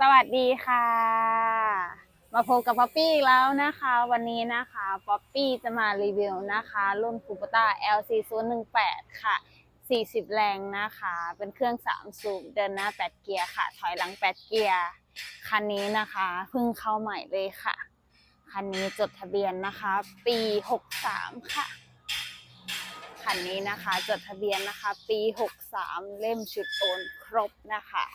สวัสดีค่ะ มาพบกับป๊อปปี้อีกแล้วนะคะ วันนี้นะคะป๊อปปี้จะมารีวิวนะคะ รุ่นคูปต้า LC 0 1 8ค่ะ 40 แรงนะคะ เป็นเครื่อง 3 สูบเดินหน้า 8 เกียร์ค่ะ ถอยหลัง 8 เกียร์คันนี้นะคะเพิ่งเข้าใหม่เลยค่ะ คันนี้จดทะเบียนนะคะ ปี 63 ค่ะคันนี้นะคะจดทะเบียนนะคะ ปี 63 เล่มชุดโอนครบนะคะ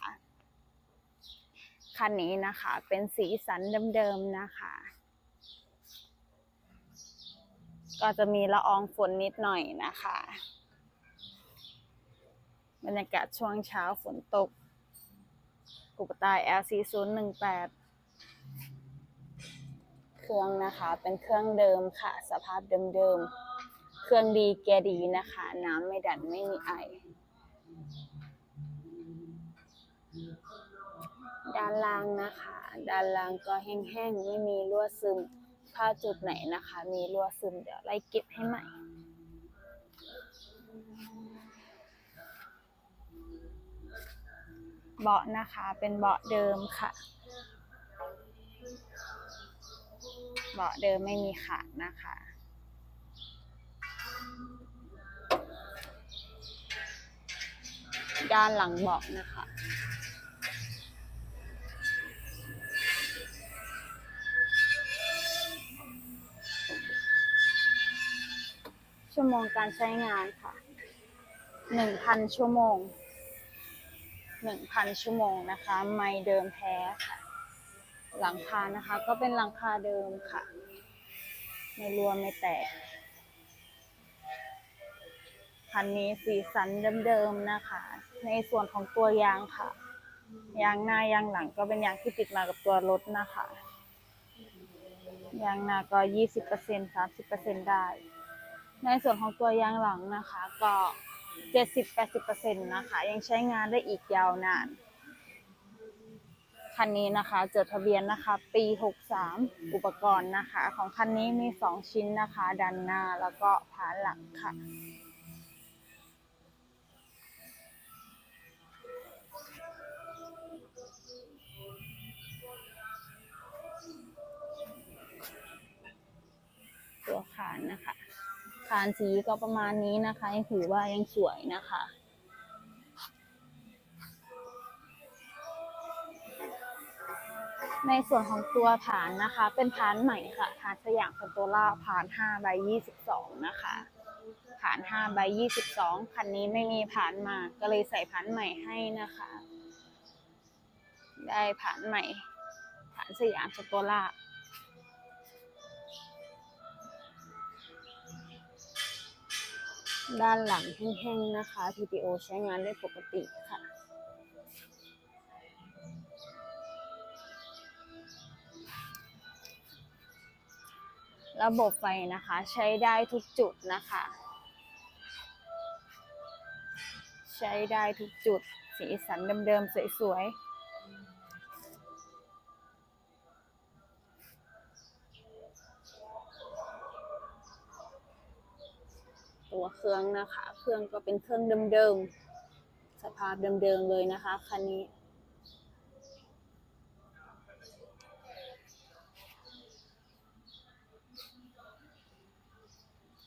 คันนี้นะคะ เป็นสีสันเดิมๆนะคะ ก็จะมีละอองฝนนิดหน่อยนะคะ บรรยากาศช่วงเช้าฝนตก กุปตาย LC 0 1 8เครื่องนะคะ เป็นเครื่องเดิมค่ะ สภาพเดิมๆ เครื่องดีเกียร์ดีนะคะ น้ำไม่ดันไม่มีไอ ด้าน ล่างนะคะ ด้านล่างก็แห้งๆไม่มีรั่วซึม ถ้าจุดไหนนะคะ มีรั่วซึมเดี๋ยวไล่เก็บให้ใหม่เบาะนะคะเป็นเบาะเดิมค่ะ เบาะเดิมไม่มีขาดนะคะ ด้านหลังเบาะนะคะ ชั่วโมงการใช้งานค่ะหนึ่งพันชั่วโมงหนึ่งพันชั่วโมงนะคะ ไม่เดิมแท้ค่ะ หลังคานะคะ ก็เป็นหลังคาเดิมค่ะ ไม่รวมไม่แตกคันนี้สีสันเดิมๆนะคะ ในส่วนของตัวยางค่ะ ยางหน้ายางหลังก็เป็นยางที่ติดมากับตัวรถนะคะ ยางหน้าก็ยี่สิบเปอร์เซ็นสามสิบเปอร์เซ็นได้ ในส่วนของตัวยางหลังนะคะ ก็เจ็ดสิบแปดสิบเปอร์เซ็นต์นะคะ ยังใช้งานได้อีกยาวนาน คันนี้นะคะ จดทะเบียนนะคะ ปีหกสามอุปกรณ์นะคะ ของคันนี้มีสองชิ้นนะคะ ดันหน้าแล้วก็ผานหลังค่ะานสีก็ประมาณนี้นะคะ ยังถือว่ายังสวยนะคะ ในส่วนของตัวฐานนะคะ เป็นฐานใหม่ค่ะฐานสยามคอนโตล่าฐาน5ใบ22 นะคะฐาน5ใบ22คันนี้ไม่มีฐานมาก็เลยใส่ฐานใหม่ให้นะคะ ได้ฐานใหม่ฐานสยามคอนโตล่า ด้านหลังแห้งๆนะคะ PTO ใช้งานได้ปกติค่ะ ระบบไฟนะคะใช้ได้ทุกจุดนะคะ ใช้ได้ทุกจุด สีสันเดิมๆสวยๆ ตัวเครื่องนะคะ เครื่องก็เป็นเครื่องเดิมๆ สภาพเดิมๆเลยนะคะคันนี้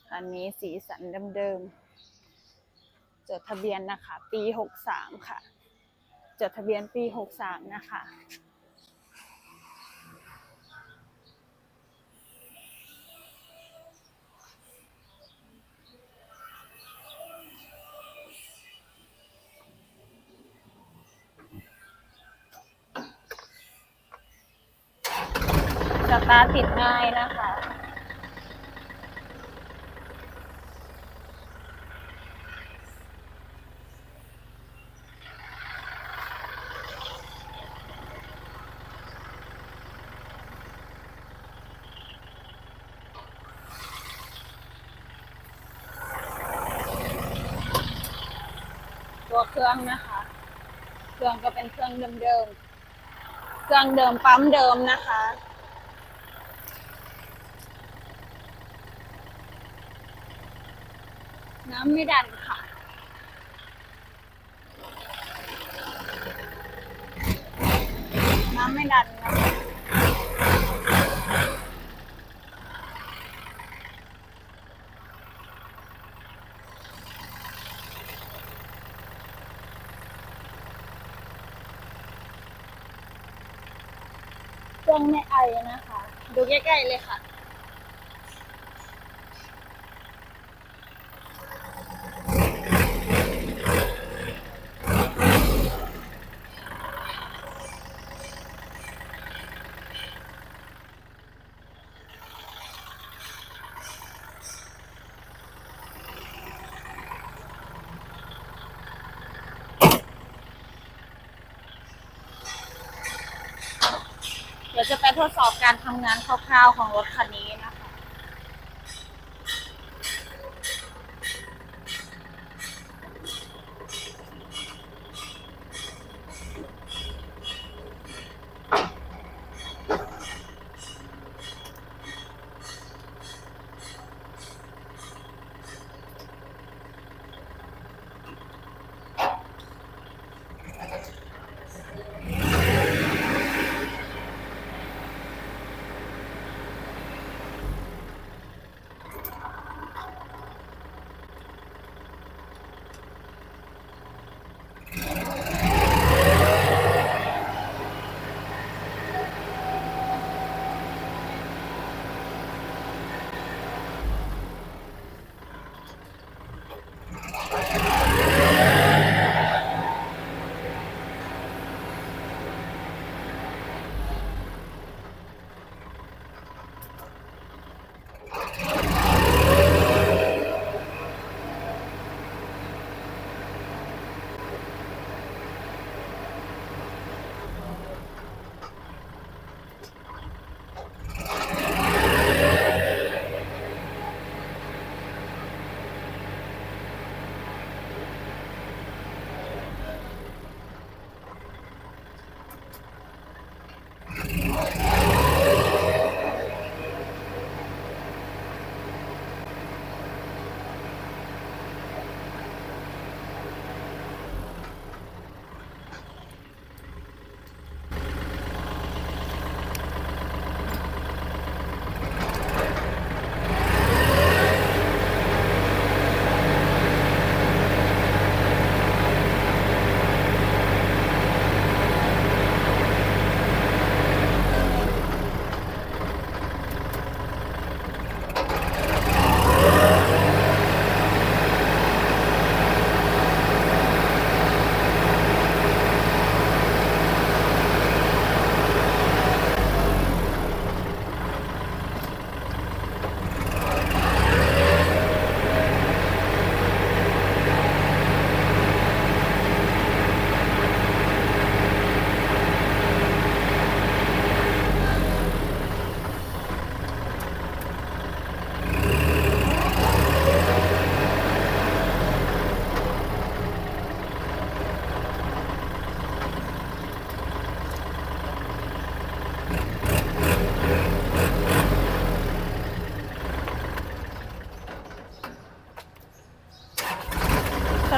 คันนี้สีสันเดิมๆ จดทะเบียนนะคะ ปี 63 ค่ะ จดทะเบียนปี 63 นะคะ ตาร์ทติดง่ายนะคะ ตัวเครื่องนะคะ เครื่องก็เป็นเครื่องเดิมๆ เครื่องเดิมปั๊มเดิมนะคะ น้ำไม่ดันค่ะ น้ำไม่ดันนะคะเครื่องไม่ไอนะคะ ดูใกล้ๆเลยค่ะ เดี๋ยวจะไปทดสอบการทำงานคร่าวๆของรถคันนี้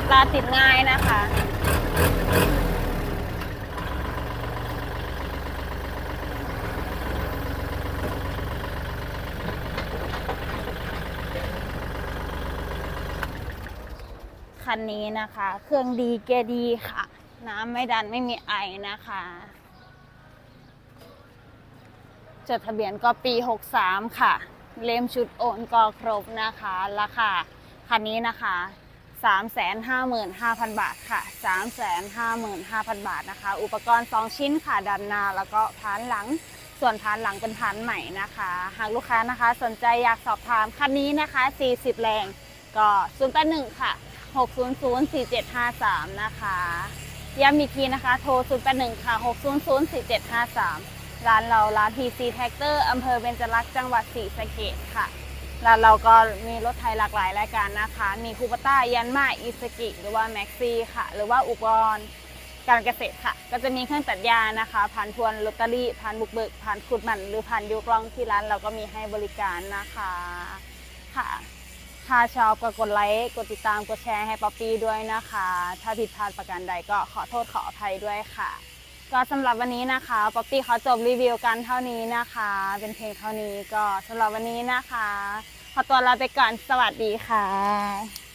นะคะสตาร์ทติดง่ายนะคะ คันนี้นะคะ เครื่องดีเกียร์ดีค่ะ น้ำไม่ดันไม่มีไอนะคะ จดทะเบียนก็ปี 63 ค่ะ เล่มชุดโอนก็ครบนะคะ ราคาคันนี้นะคะ 355,000 บาทค่ะ 355,000 บาทนะคะ อุปกรณ์ 2 ชิ้นค่ะดันหน้าแล้วก็พานหลัง ส่วนพานหลังเป็นพานใหม่นะคะ หากลูกค้านะคะสนใจอยากสอบถามคันนี้นะคะ 40 แรง ก็ 081 ค่ะ 6004753 นะคะย้ำอีกทีนะคะ โทร 081 ค่ะ 6004753 ร้านเราร้าน TC Tractor อำเภอเบญจรักษ์จังหวัดศรีสะเกษค่ะ ร้านเราก็มีรถไทยหลากหลายรายการนะคะ มีคูปต้ายันมาอิสกิ หรือว่าแม็กซี่ค่ะ หรือว่าอุปกรณ์การเกษตรค่ะ ก็จะมีเครื่องตัดหญ้านะคะผ่านทวนลอตเตอรี่ผ่านบุกเบิกผ่านขุดหมัน หรือผ่านยกล่องที่ร้านเราก็มีให้บริการนะคะค่ะถ้าชอบก็กดไลค์กดติดตามกดแชร์ให้ป๊อปปี้ด้วยนะคะ ถ้าผิดพลาดประการใดก็ขอโทษขออภัยด้วยค่ะ ก็สำหรับวันนี้นะคะป๊อปปี้เขาจบรีวิวกันเท่านี้นะคะ เป็นเพลงเท่านี้ก็สำหรับวันนี้นะคะ ขอตัวลาไปก่อนสวัสดีค่ะ